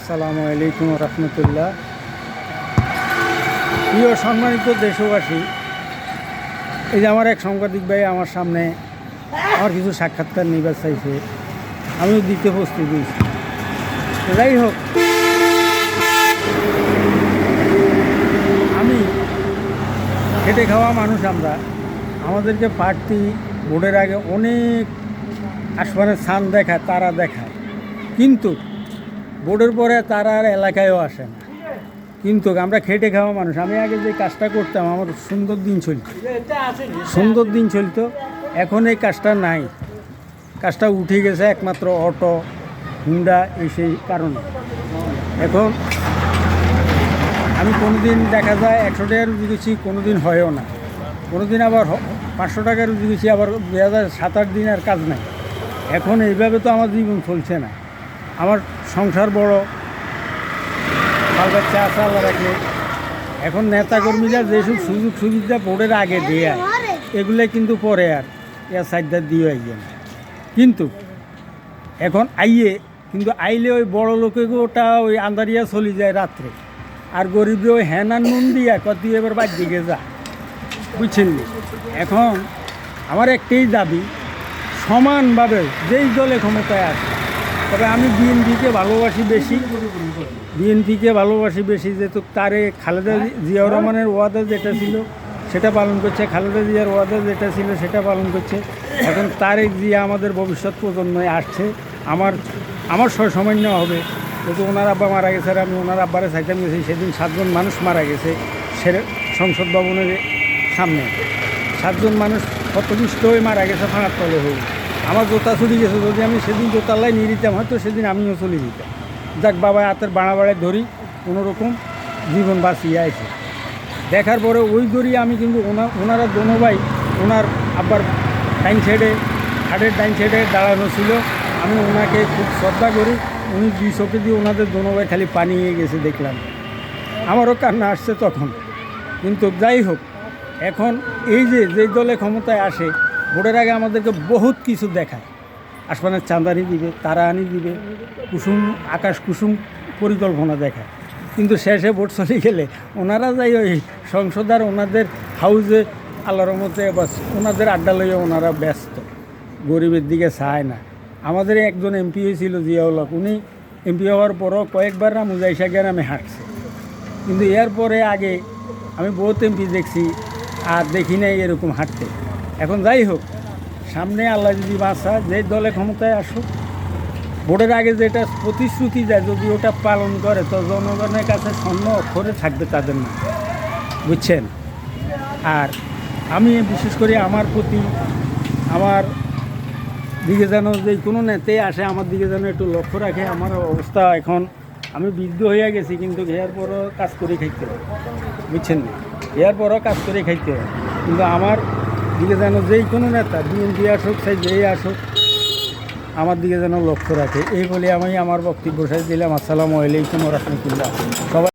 আসসালামু আলাইকুম রহমতুল্লাহ। প্রিয় সম্মানিত দেশবাসী, এই যে আমার এক সাংবাদিক ভাই আমার সামনে আমার কিছু সাক্ষাৎকার নিবার চাইছে, আমিও দিতে প্রস্তুত হয়েছি। তো যাই হোক, আমি খেটে খাওয়া মানুষ আমরা, আমাদেরকে পার্টি ভোটের আগে অনেক আসমানের ছান দেখায়, তারা দেখায়। কিন্তু ভোটের পরে তারা আর এলাকায়ও আসে না। কিন্তু আমরা খেটে খাওয়া মানুষ। আমি আগে যে কাজটা করতাম, আমার সুন্দর দিন চলত। সুন্দর দিন চলতো। এখন এই কাজটা নাই। কাজটা উঠে গেছে একমাত্র অটো, হুন্ডা, এই সেই কারণে। এখন আমি কোনো দিন দেখা যায় একশো টাকা রুজি গেছি কোনো দিন হয়ও না। কোনো দিন আবার পাঁচশো টাকা রুজি গেছি আবার দু হাজার সাত আট দিন আর কাজ নাই। এখন এইভাবে তো আমার জীবন চলছে না। আমার সংসার বড়। বাল বাচ্চা আছে আল্লাহ রাখলে এখন নেতাকর্মীরা যেসব সুযোগ সুবিধা ভোটের আগে দেয়, এগুলো কিন্তু পরে আর এর সাইডটা দিয়ে আইয়ে কিন্তু এখন আইয়ে, কিন্তু আইলে ওই বড় ওটা ওই আন্দারিয়া চলে যায় রাত্রে। আর গরিব ওই হ্যানার নুন দিয়া কত এবার বাদ দিকে যা বুঝছেন? এখন আমার একটাই দাবি, সমানভাবে যেই দলে ক্ষমতায় আছে তবে আমি বিএনপিকে ভালোবাসি বেশি। বিএনপিকে ভালোবাসি বেশি, যেহেতু তারে খালেদা জিয়াউর রহমানের ওয়াদা যেটা ছিল, সেটা পালন করছে। খালেদা জিয়ার ওয়াদা যেটা ছিল, সেটা পালন করছে। এখন তারেক জিয়া আমাদের ভবিষ্যৎ প্রজন্মে আসছে। আমার আমার সয় সামান্য হবে। যেহেতু ওনার আব্বা মারা গেছে, আর আমি ওনার আব্বারে চাইতাম গেছি সেদিন সাতজন মানুষ মারা গেছে সে সংসদ ভবনের সামনে। সাতজন মানুষ ক্ষতবিষ্ট হয়ে মারা গেছে ফাঁড়ার তলে হয়ে। আমার জোতা চলে গেছে, যদি আমি সেদিন জোতাল্লাই নিয়ে দিতাম হয়তো সেদিন আমিও চলে দিতাম যাক বাবা, হাতের বাড়া বাড়ায় ধরি, কোনোরকম জীবন বাঁচিয়ে আছে। দেখার পরে ওই দড়ি আমি কিন্তু ওনার দোনো ভাই, ওনার আব্বার ডাইন সাইডে হাটের ডাইন সাইডে দাঁড়ানো ছিল। আমি ওনাকে খুব শ্রদ্ধা করি, উনি দুই চোখে দিয়ে ওনাদের দোনো ভাই খালি পানি নিয়ে গেছে, দেখলাম। আমারও কান্না আসছে তখন। কিন্তু যাই হোক, এখন এই যে যেই দলে ক্ষমতায় আসে ভোটের আগে আমাদেরকে বহুত কিছু দেখায়। আসমানের চাঁদানি দিবে তারা আনি দিবে, কুসুম, আকাশ কুসুম পরিকল্পনা দেখায়। কিন্তু শেষে ভোট চলে গেলে ওনারা যাই ওই সংসদ আর ওনাদের হাউজে আল্লাহর মতে বাস ওনাদের আড্ডা লইয়ে ওনারা ব্যস্ত। গরিবের দিকে চায় না। আমাদের একজন এমপি হয়েছিল জিয়াউল হক। উনি এমপি হওয়ার পরও কয়েকবার না মুজাইশা গ্রামে হাঁটছে। কিন্তু এরপরে আগে আমি বহুত এমপি দেখছি, আর দেখি নাই এরকম হাঁটতে। এখন যাই হোক, সামনে আল্লাহ যদি বাঁচা যে দলে ক্ষমতায় আসুক, ভোটের আগে যেটা প্রতিশ্রুতি দেয়, যদি ওটা পালন করে, তো জনগণের কাছে স্বর্ণ অক্ষরে থাকবে তাদের না বুঝছেন? আর আমি বিশেষ করে আমার প্রতি, আমার দিকে যেন যে কোনো নেতে আসে, আমার দিকে যেন একটু লক্ষ্য রাখে, আমার অবস্থা এখন, আমি বৃদ্ধ হয়ে গেছি, কিন্তু এর পরও কাজ করে খাইতে হবে বুঝছেন? না এর পরও কাজ করে খাইতে হবে কিন্তু আমার দিকে যেন যেই কোনো নেতা, বিএনপি আসুক, সেই যেই আসুক, আমার দিকে যেন লক্ষ্য রাখে। এই বলে আমি আমার বক্তব্য শেষ দিলাম। আসসালামু আলাইকুম রহমতুল্লাহ। সবাই